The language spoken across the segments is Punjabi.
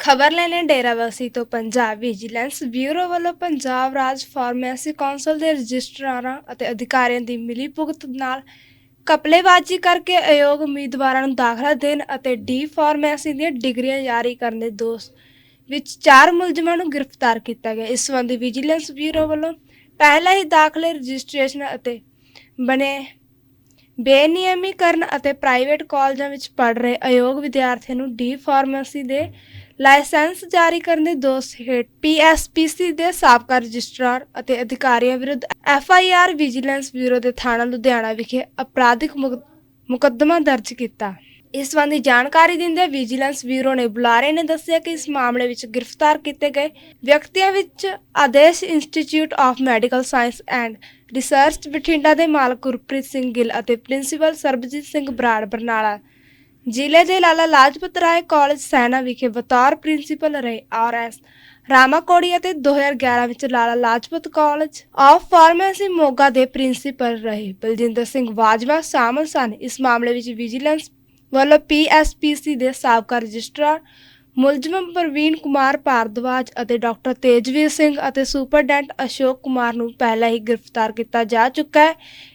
ਖਬਰ ਲੈਣੇ ਡੇਰਾਵਾਸੀ ਤੋਂ ਪੰਜਾਬ ਵਿਜੀਲੈਂਸ ਬਿਊਰੋ ਵੱਲੋਂ ਪੰਜਾਬ ਰਾਜ ਫਾਰਮੇਸੀ ਕੌਂਸਲ ਦੇ ਰਜਿਸਟਰਾਰਾਂ ਅਤੇ ਅਧਿਕਾਰੀਆਂ ਦੀ ਮਿਲੀਭੁਗਤ ਨਾਲ ਕਪਲੇਬਾਜ਼ੀ ਕਰਕੇ ਅਯੋਗ ਉਮੀਦਵਾਰਾਂ ਨੂੰ ਦਾਖਲਾ ਦੇਣ ਅਤੇ ਡੀ ਫਾਰਮੇਸੀ ਦੀਆਂ ਡਿਗਰੀਆਂ ਜਾਰੀ ਕਰਨ ਦੇ ਦੋਸ਼ ਵਿੱਚ ਚਾਰ ਮੁਲਜ਼ਮਾਂ ਨੂੰ ਗ੍ਰਿਫਤਾਰ ਕੀਤਾ ਗਿਆ। ਇਸ ਸੰਬੰਧੀ ਵਿਜੀਲੈਂਸ ਬਿਊਰੋ ਵੱਲੋਂ ਪਹਿਲਾਂ ਹੀ ਦਾਖਲੇ, ਰਜਿਸਟ੍ਰੇਸ਼ਨ ਅਤੇ ਬਣੇ ਬੇਨਿਯਮੀਕਰਨ ਅਤੇ ਪ੍ਰਾਈਵੇਟ ਕਾਲਜਾਂ ਵਿੱਚ ਪੜ੍ਹ ਰਹੇ ਅਯੋਗ ਵਿਦਿਆਰਥੀਆਂ ਨੂੰ ਡੀ ਫਾਰਮੇਸੀ ਦੇ ਲਾਇਸੈਂਸ ਜਾਰੀ ਕਰਨ ਦੇ ਦੋਸ਼ ਹੇਠ ਪੀਐਸਪੀਸੀ ਦੇ ਸਾਬਕਾ ਰਜਿਸਟਰਾਰ ਅਤੇ ਅਧਿਕਾਰੀਆਂ ਵਿਰੁੱਧ ਐਫਆਈਆਰ ਵਿਜੀਲੈਂਸ ਬਿਊਰੋ ਦੇ ਥਾਣਾ ਲੁਧਿਆਣਾ ਵਿਖੇ ਅਪਰਾਧਿਕ ਮੁਕ- ਮੁਕੱਦਮਾ ਦਰਜ ਕੀਤਾ। ਇਸ ਸੰਬੰਧੀ ਜਾਣਕਾਰੀ ਦਿੰਦੇ ਵਿਜੀਲੈਂਸ ਬਿਊਰੋ ਨੇ ਬੁਲਾਰੇ ਨੇ ਦੱਸਿਆ ਕਿ ਇਸ ਮਾਮਲੇ ਵਿੱਚ ਗ੍ਰਿਫਤਾਰ ਕੀਤੇ ਗਏ ਵਿਅਕਤੀਆਂ ਵਿੱਚ Adesh institute of medical science and research Bathinda ਦੇ ਮਾਲਕ ਗੁਰਪ੍ਰੀਤ ਸਿੰਘ ਗਿੱਲ ਅਤੇ ਪ੍ਰਿੰਸੀਪਲ ਸਰਬਜੀਤ ਸਿੰਘ ਬਰਾੜ ਬਰਨਾਲਾ। ਜ਼ਿਲ੍ਹੇ ਦੇ ਲਾਲਾ ਲਾਜਪਤ ਰਾਏ ਕਾਲਜ ਸੈਨਾ ਵਿਖੇ ਬਤੌਰ ਪ੍ਰਿੰਸੀਪਲ ਰਹੇ ਆਰਐਸ ਰਾਮਾਕੋੜੀ ਅਤੇ 2011 ਵਿੱਚ Lala Lajpat college of pharmacy Moga ਦੇ ਪ੍ਰਿੰਸੀਪਲ ਰਹੇ। ਬਲਜਿੰਦਰ ਸਿੰਘ ਬਾਜਵਾ ਸ਼ਾਮਲ ਸਨ। ਇਸ ਮਾਮਲੇ ਵਿੱਚ ਵਿਜੀਲੈਂਸ ਵੱਲੋਂ ਪੀਐਸਪੀਸੀ ਦੇ ਸਾਬਕਾ ਰਜਿਸਟਰਾਰ ਮੁਲਜ਼ਮ ਪ੍ਰਵੀਨ ਕੁਮਾਰ ਭਾਰਦਵਾਜ ਅਤੇ ਡਾਕਟਰ ਤੇਜਵੀਰ ਸਿੰਘ ਅਤੇ ਸੁਪਰਡੈਂਟ ਅਸ਼ੋਕ ਕੁਮਾਰ ਨੂੰ ਪਹਿਲਾਂ ਹੀ ਗ੍ਰਿਫਤਾਰ ਕੀਤਾ ਜਾ ਚੁੱਕਾ ਹੈ।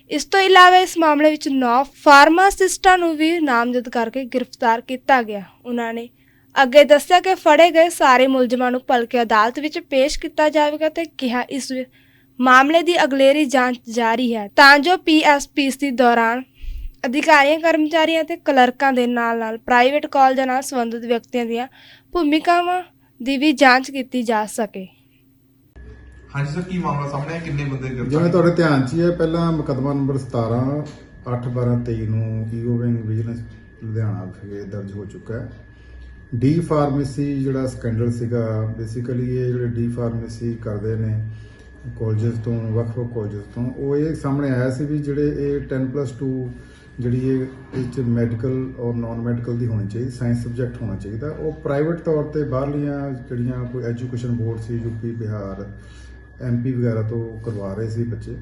ਇਸ ਤੋਂ ਇਲਾਵਾ ਇਸ ਮਾਮਲੇ ਵਿੱਚ 9 ਫਾਰਮਾਸਿਸਟਾਂ ਨੂੰ ਵੀ ਨਾਮਜ਼ਦ ਕਰਕੇ ਗ੍ਰਿਫਤਾਰ ਕੀਤਾ ਗਿਆ। ਉਹਨਾਂ ਨੇ ਅੱਗੇ ਦੱਸਿਆ ਕਿ ਫੜੇ ਗਏ ਸਾਰੇ ਮੁਲਜ਼ਮਾਂ ਨੂੰ ਭਲਕੇ ਅਦਾਲਤ ਵਿੱਚ ਪੇਸ਼ ਕੀਤਾ ਜਾਵੇਗਾ ਤੇ ਕਿਹਾ ਇਸ ਮਾਮਲੇ ਦੀ ਅਗਲੇਰੀ ਜਾਂਚ ਜਾਰੀ ਹੈ। ਤਾਂ ਜੋ ਪੀਐਸਪੀਸੀ ਦੌਰਾਨ ਅਧਿਕਾਰੀਆਂ ਕਰਮਚਾਰੀਆਂ ਅਤੇ ਕਲਰਕਾਂ ਦੇ ਨਾਲ-ਨਾਲ ਪ੍ਰਾਈਵੇਟ ਕਾਲਜਾਂ ਨਾਲ ਸੰਬੰਧਿਤ ਵਿਅਕਤੀਆਂ ਦੀਆਂ ਭੂਮਿਕਾਵਾਂ ਦੀ ਵੀ ਜਾਂਚ ਕੀਤੀ ਜਾ ਸਕੇ। ਹਾਂਜੀ ਸਰ ਕੀ ਮਾਮਲਾ ਸਾਹਮਣੇ ਆਇਆ? ਕਿੰਨੇ ਬੰਦੇ ਜਿਵੇਂ ਗ੍ਰਿਫਤਾਰ ਤੁਹਾਡੇ ਧਿਆਨ 'ਚ ਹੀ ਹੈ ਪਹਿਲਾਂ ਮੁਕੱਦਮਾ ਨੰਬਰ 17 8 12 23 ਨੂੰ ਈਓ ਵਿੰਗ ਵਿਜੀਲੈਂਸ ਲੁਧਿਆਣਾ ਵਿਖੇ ਦਰਜ ਹੋ ਚੁੱਕਾ ਹੈ। ਡੀ ਫਾਰਮੇਸੀ ਜਿਹੜਾ ਸਕੈਂਡਲ ਸੀਗਾ ਬੇਸਿਕਲੀ ਇਹ ਜਿਹੜੇ ਡੀ ਫਾਰਮੇਸੀ ਕਰਦੇ ਨੇ ਕਾਲਜਸ ਤੋਂ ਵੱਖ-ਵੱਖ ਕਾਲਜਸ ਤੋਂ, ਉਹ ਇਹ ਸਾਹਮਣੇ ਆਇਆ ਸੀ ਵੀ ਜਿਹੜੇ ਇਹ 10+2 ਜਿਹੜੀ ਇਹ ਇਹ 'ਚ ਮੈਡੀਕਲ ਔਰ ਨਾਨ ਮੈਡੀਕਲ ਦੀ ਹੋਣੀ ਚਾਹੀਦੀ ਸਾਇੰਸ ਸਬਜੈਕਟ ਹੋਣਾ ਚਾਹੀਦਾ। ਉਹ ਪ੍ਰਾਈਵੇਟ ਤੌਰ ਤੇ ਬਾਹਰਲੀਆਂ ਜਿਹੜੀਆਂ ਕੋਈ ਐਜੂਕੇਸ਼ਨ ਬੋਰਡ ਸੀ U P Bihar M P ਵਗੈਰਾ ਤੋਂ ਕਰਵਾ ਰਹੇ ਸੀ ਬੱਚੇ।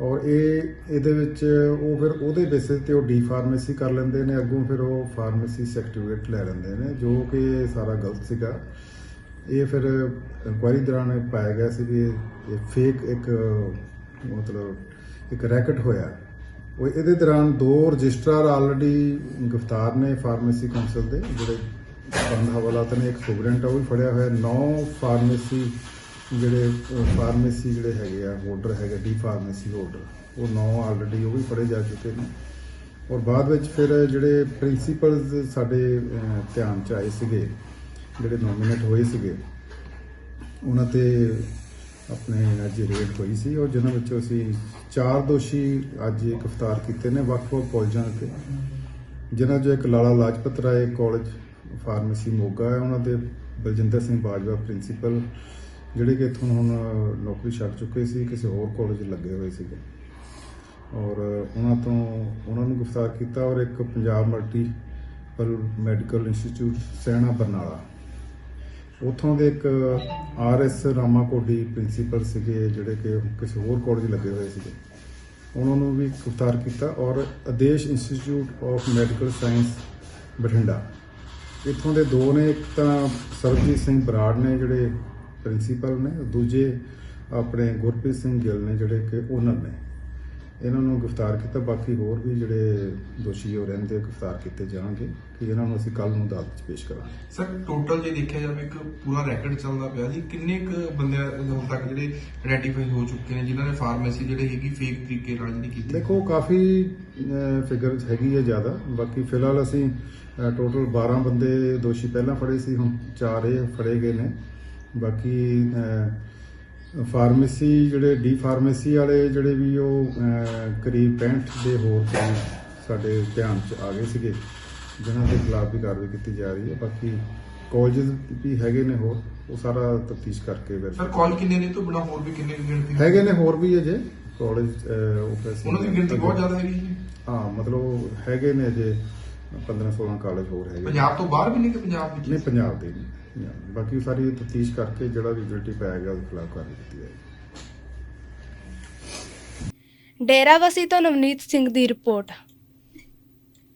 ਔਰ ਇਹ, ਇਹਦੇ ਵਿੱਚ ਉਹ ਫਿਰ ਉਹਦੇ ਬੇਸਿਸ ਤੇ ਉਹ ਡੀ ਫਾਰਮੇਸੀ ਕਰ ਲੈਂਦੇ ਨੇ, ਅੱਗੋਂ ਫਿਰ ਉਹ ਫਾਰਮੇਸੀ ਸਰਟੀਫਿਕੇਟ ਲੈ ਲੈਂਦੇ ਨੇ, ਜੋ ਕਿ ਇਹ ਸਾਰਾ ਗਲਤ ਸੀਗਾ। ਇਹ ਫਿਰ ਇਨਕੁਆਇਰੀ ਦੌਰਾਨ ਪਾਇਆ ਗਿਆ ਸੀ ਵੀ ਇਹ- ਫੇਕ ਇੱਕ, ਮਤਲਬ ਇੱਕ ਰੈਕਟ ਹੋਇਆ। ਉਹ ਇਹਦੇ ਦੌਰਾਨ ਦੋ ਰਜਿਸਟਰਾਰ ਆਲਰੇਡੀ ਗ੍ਰਿਫਤਾਰ ਨੇ ਫਾਰਮੇਸੀ ਕਾਉਂਸਲ ਦੇ, ਜਿਹੜੇ ਬੰਦ ਹਵਾਲਾਤ ਨੇ ਇੱਕ ਸੁਪਰਡੈਂਟ ਆ, ਉਹ ਵੀ ਫੜਿਆ ਹੋਇਆ। ਨੌ ਫਾਰਮੇਸੀ ਜਿਹੜੇ ਫਾਰਮੇਸੀ ਜਿਹੜੇ ਹੈਗੇ ਆ ਹੋਲਡਰ ਹੈਗੇ, ਡੀ ਫਾਰਮੇਸੀ ਹੋਲਡਰ ਉਹ ਨੌ ਆਲਰੇਡੀ ਉਹ ਵੀ ਫੜੇ ਜਾ ਚੁੱਕੇ ਨੇ। ਔਰ ਬਾਅਦ ਵਿੱਚ ਫਿਰ ਜਿਹੜੇ ਪ੍ਰਿੰਸੀਪਲਸ ਸਾਡੇ ਧਿਆਨ ਚ ਆਏ ਸੀਗੇ ਜਿਹੜੇ ਨੋਮੀਨੇਟ ਹੋਏ ਸੀਗੇ, ਉਹਨਾਂ ਤੇ ਆਪਣੇ ਅੱਜ ਰੇਡ ਹੋਈ ਸੀ ਔਰ ਜਿਨ੍ਹਾਂ ਵਿੱਚੋਂ ਅਸੀਂ ਚਾਰ ਦੋਸ਼ੀ ਅੱਜ ਗ੍ਰਿਫਤਾਰ ਕੀਤੇ ਨੇ ਵੱਖ-ਵੱਖ ਕਾਲਜਾਂ ਤੇ। ਜਿਨ੍ਹਾਂ 'ਚੋਂ ਇੱਕ ਲਾਲਾ ਲਾਜਪਤ ਰਾਏ ਕਾਲਜ ਫਾਰਮੇਸੀ ਮੋਗਾ ਹੈ, ਉਹਨਾਂ ਦੇ ਬਲਜਿੰਦਰ ਸਿੰਘ ਬਾਜਵਾ ਪ੍ਰਿੰਸੀਪਲ ਜਿਹੜੇ ਕਿ ਇੱਥੋਂ ਹੁਣ ਨੌਕਰੀ ਛੱਡ ਚੁੱਕੇ ਸੀ, ਕਿਸੇ ਹੋਰ ਕਾਲਜ ਲੱਗੇ ਹੋਏ ਸੀਗੇ। ਔਰ ਉਹਨਾਂ ਤੋਂ ਉਹਨਾਂ ਨੂੰ ਗ੍ਰਿਫਤਾਰ ਕੀਤਾ ਔਰ ਇੱਕ Punjab multi medical institute Sehna Barnala. ਉਥੋਂ ਦੇ ਇੱਕ ਆਰਐਸ ਰਾਮਾਕੋਡੀ ਪ੍ਰਿੰਸੀਪਲ ਸੀਗੇ, ਜਿਹੜੇ ਕਿ ਕਿਸੇ ਹੋਰ ਕਾਲਜ ਲੱਗੇ ਹੋਏ ਸੀਗੇ। ਉਹਨਾਂ ਨੂੰ ਵੀ ਗ੍ਰਿਫਤਾਰ ਕੀਤਾ ਔਰ Adesh institute of medical science Bathinda. ਇੱਥੋਂ ਦੇ ਦੋ ਨੇ, ਇੱਕ ਤਾਂ ਸਰਬਜੀਤ ਸਿੰਘ ਬਰਾੜ ਨੇ, ਜਿਹੜੇ ਪ੍ਰਿੰਸੀਪਲ ਨੇ, ਦੂਜੇ ਆਪਣੇ ਗੁਰਪ੍ਰੀਤ ਸਿੰਘ ਗਿੱਲ ਨੇ, ਜਿਹੜੇ ਕਿ ਓਨਰ ਨੇ। ਇਹਨਾਂ ਨੂੰ ਗ੍ਰਿਫਤਾਰ ਕੀਤਾ ਬਾਕੀ ਹੋਰ ਵੀ ਜਿਹੜੇ ਦੋਸ਼ੀ ਹੋ ਰਹਿੰਦੇ ਗ੍ਰਿਫਤਾਰ ਕੀਤੇ ਜਾਣਗੇ ਕਿ ਇਹਨਾਂ ਨੂੰ ਅਸੀਂ ਕੱਲ ਨੂੰ ਅਦਾਲਤ 'ਚ ਪੇਸ਼ ਕਰਾਂਗੇ। ਸਰ ਟੋਟਲ ਜੇ ਦੇਖਿਆ ਜਾਵੇ ਇੱਕ ਪੂਰਾ ਰੈਕਡ ਚੱਲਦਾ ਪਿਆ ਸੀ ਕਿੰਨੇ ਕੁ ਬੰਦੇ ਹੁਣ ਤੱਕ ਜਿਹੜੇ ਆਇਡੈਂਟੀਫਾਈ ਹੋ ਚੁੱਕੇ ਨੇ ਜਿਨ੍ਹਾਂ ਨੇ ਫਾਰਮੇਸੀ ਜਿਹੜੇ ਹੈਗੀ ਫੇਕ ਤਰੀਕੇ ਨਾਲ ਜਿਹੜੀ ਕੀਤੀ ਦੇਖੋ ਕਾਫੀ ਫਿਗਰ ਹੈਗੀ ਹੈ ਜ਼ਿਆਦਾ। ਬਾਕੀ ਫਿਲਹਾਲ ਅਸੀਂ ਟੋਟਲ 12 ਬੰਦੇ ਦੋਸ਼ੀ ਪਹਿਲਾਂ ਫੜੇ ਸੀ ਹੁਣ ਚਾਰ ਇਹ ਫੜੇ ਗਏ ਨੇ। ਬਾਕੀ ਫਾਰਮੇਸੀ ਜਿਹੜੇ ਡੀ ਫਾਰਮੇਸੀ ਵਾਲੇ ਜਿਹੜੇ ਵੀ ਉਹ ਕਰੀਬ 65 ਦੇ ਹੋਰ ਕੋਈ ਸਾਡੇ ਧਿਆਨ ਚ ਆ ਗਏ ਸੀਗੇ ਜਿਨ੍ਹਾਂ ਦੇ ਖਿਲਾਫ ਵੀ ਕਾਰਵਾਈ ਕੀਤੀ ਜਾ ਰਹੀ ਹੈ। ਬਾਕੀ ਕਾਲਜਸ ਵੀ ਹੈਗੇ ਨੇ ਹੋਰ ਉਹ ਸਾਰਾ ਤਫਤੀਸ਼ ਕਰਕੇ ਸਰ ਕਾਲ ਕਿੰਨੇ ਨੇ ਤੋਂ ਬਿਨਾ ਹੋਰ ਵੀ ਕਿੰਨੇ ਕੁ ਗਿਣਤੀ? ਹੈਗੇ ਨੇ ਹੋਰ ਵੀ ਅਜੇ ਕਾਲਜ ਉਹ ਪੈਸੇ ਉਹਨਾਂ ਦੀ ਗਿਣਤੀ ਬਹੁਤ ਜ਼ਿਆਦਾ ਹੈਗੀ ਜੀ। ਹਾਂ ਮਤਲਬ ਹੈਗੇ ਨੇ ਅਜੇ। 15 16 ਕਾਲਜ ਹੋਰ ਹੈਗੇ ਪੰਜਾਬ ਤੋਂ ਬਾਹਰ ਵੀ ਨਹੀਂ ਕਿ ਪੰਜਾਬ ਵਿੱਚ? ਨਹੀਂ ਪੰਜਾਬ ਦੇ ਨਹੀਂ ਪੰਜਾਬ ਦੇ। ਬਾਕੀ ਸਾਰੀ ਤਫਤੀਸ਼ ਕਰਕੇ ਜਿਹੜਾ ਵੀ ਰਿਜ਼ਲਟ ਪਾਇਆ ਗਿਆ ਉਹਦੇ ਖਿਲਾਫ ਕਾਰਵਾਈ ਕੀਤੀ ਜਾਏਗੀ। ਡੇਰਾਵਾਸੀ ਤੋਂ ਨਵਨੀਤ ਸਿੰਘ ਦੀ ਰਿਪੋਰਟ।